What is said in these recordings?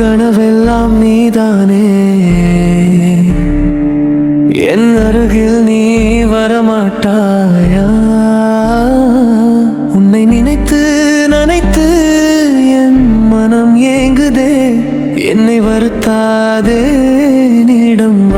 கனவெல்லாம் நீதானே? என் அருகில் நீ வரமாட்டாயா? உன்னை நினைத்து நினைத்து என் மனம் ஏங்குதே. என்னை வருத்தாதே நீடம்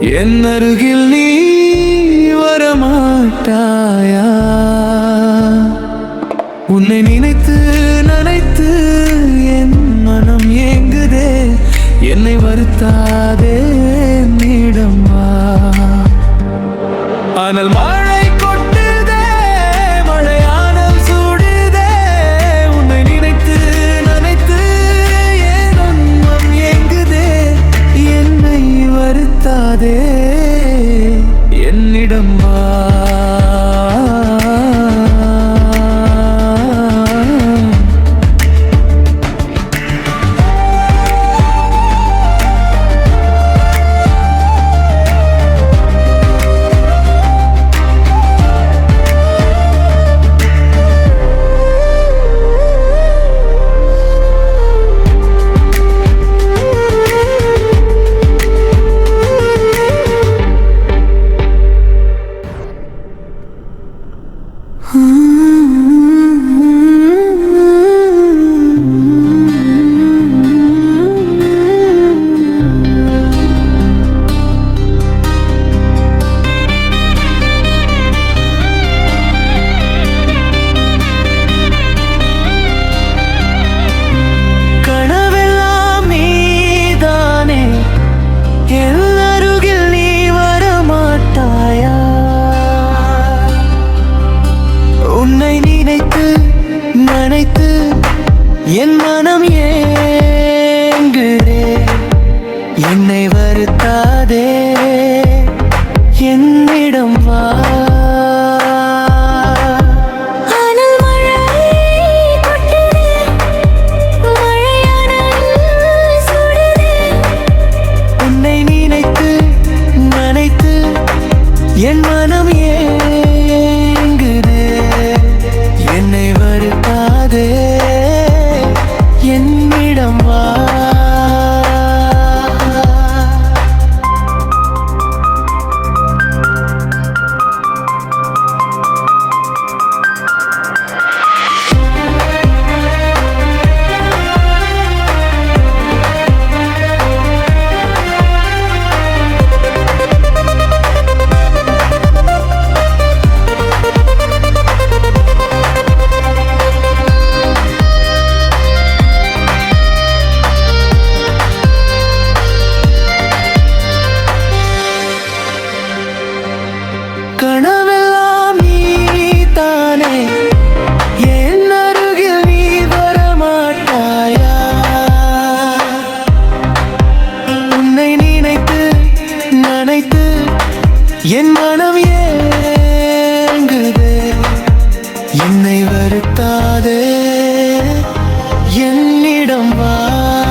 என் அருகில் நீ வரமாட்டாயா? உன்னை நினைத்து நினைத்து என் மனம் ஏங்குதே. என்னை வருத்தாதே என்னிடம் வா. ஆனால் மழை மனம் ஏங்குதே என்னை வருத்தாதே. என்னிடம் வா. அனல் கனவெல்லாம் நீதானே. என் அருகில் நீ வரமாட்டாயா? உன்னை நினைத்து நினைத்து என் மனம் ஏங்குதே. என்னை வருத்தாதே. என்னிடம் வா.